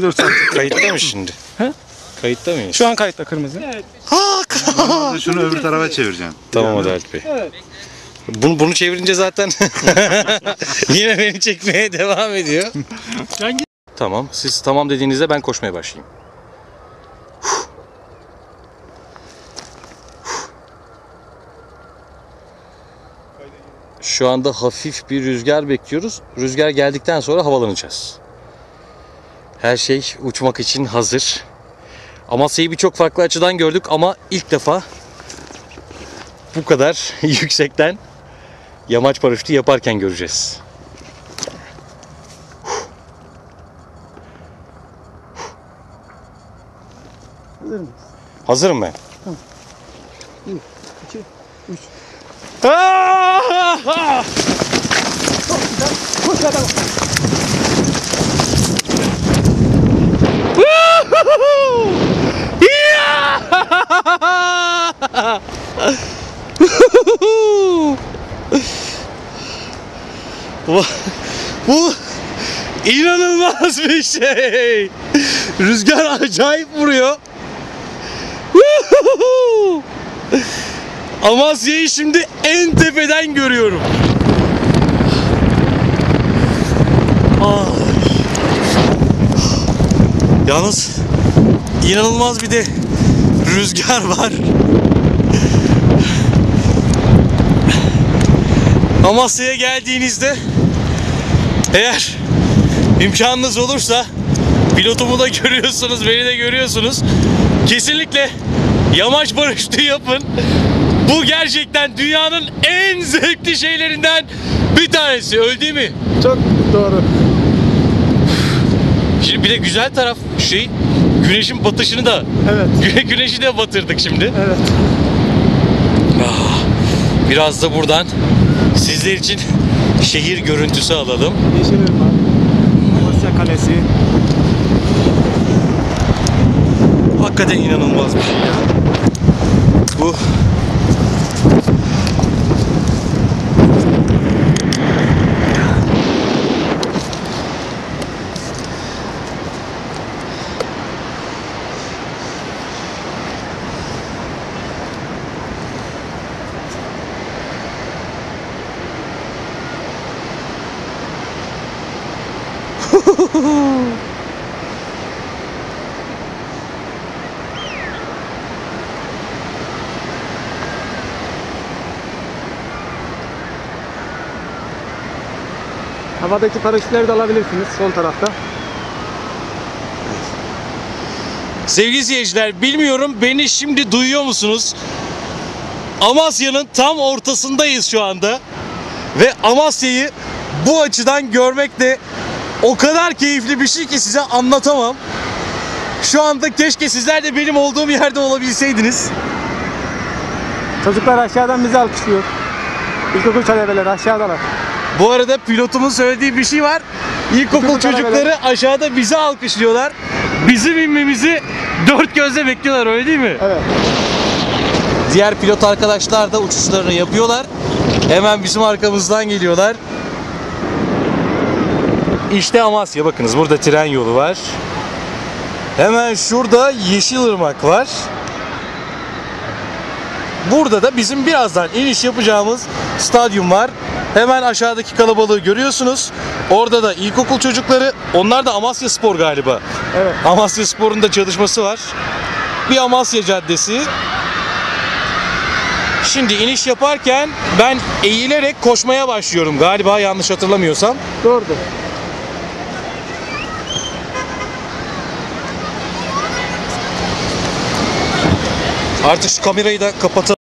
Dur sen. Kayıtta mı şimdi? He? Kayıtta mıyız? Şu an kayıtta kırmızı. Şunu öbür tarafa çevireceksin. Tamam hadi Alp Bey. Evet. Bunu, bunu çevirince zaten yine beni çekmeye devam ediyor. Sen git. Tamam. Siz tamam dediğinizde ben koşmaya başlayayım. Şu anda hafif bir rüzgar bekliyoruz. Rüzgar geldikten sonra havalanacağız. Her şey uçmak için hazır. Amasya'yı birçok farklı açıdan gördük ama ilk defa bu kadar yüksekten yamaç paraşütü yaparken göreceğiz. Hazır mıyız? Hazırım ben. Bir, iki, üç. Ah! Çok güzel. Koş adam. Bu, bu inanılmaz bir şey. Rüzgar acayip vuruyor. Amasya'yı şimdi en tepeden görüyorum. Ay. Yalnız inanılmaz bir de rüzgar var. Amasya'ya geldiğinizde eğer imkanınız olursa pilotumu da görüyorsunuz, beni de görüyorsunuz. Kesinlikle yamaç paraşütü yapın. Bu gerçekten dünyanın en zevkli şeylerinden bir tanesi. Öyle değil mi? Çok doğru. Şimdi bir de güzel taraf şey güneşin batışını da Evet. güne- güneşi de batırdık şimdi. Evet. Biraz da buradan sizler için şehir görüntüsü alalım. Yeşilırmak. Amasya Kalesi. Hakikaten inanılmaz bir şey ya. Havadaki paraşütleri de alabilirsiniz sol tarafta. Sevgili seyirciler bilmiyorum beni şimdi duyuyor musunuz? Amasya'nın tam ortasındayız şu anda. Ve Amasya'yı bu açıdan görmek de o kadar keyifli bir şey ki size anlatamam. Şu anda keşke sizler de benim olduğum yerde olabilseydiniz. Çocuklar aşağıdan bizi alkışlıyor. İlkokul talebeleri aşağıdalar. Bu arada pilotumun söylediği bir şey var. İlkokul çocukları aşağıda bizi alkışlıyorlar. Bizim inmemizi dört gözle bekliyorlar öyle değil mi? Evet. Diğer pilot arkadaşlar da uçuşlarını yapıyorlar. Hemen bizim arkamızdan geliyorlar. İşte Amasya bakınız burada tren yolu var. Hemen şurada Yeşilırmak var. Burada da bizim birazdan iniş yapacağımız stadyum var. Hemen aşağıdaki kalabalığı görüyorsunuz. Orada da ilkokul çocukları, onlar da Amasya Spor galiba. Evet. Amasya Spor'un da çalışması var. Bir Amasya Caddesi. Şimdi iniş yaparken ben eğilerek koşmaya başlıyorum galiba yanlış hatırlamıyorsam. Doğrudur. Artık şu kamerayı da kapatalım.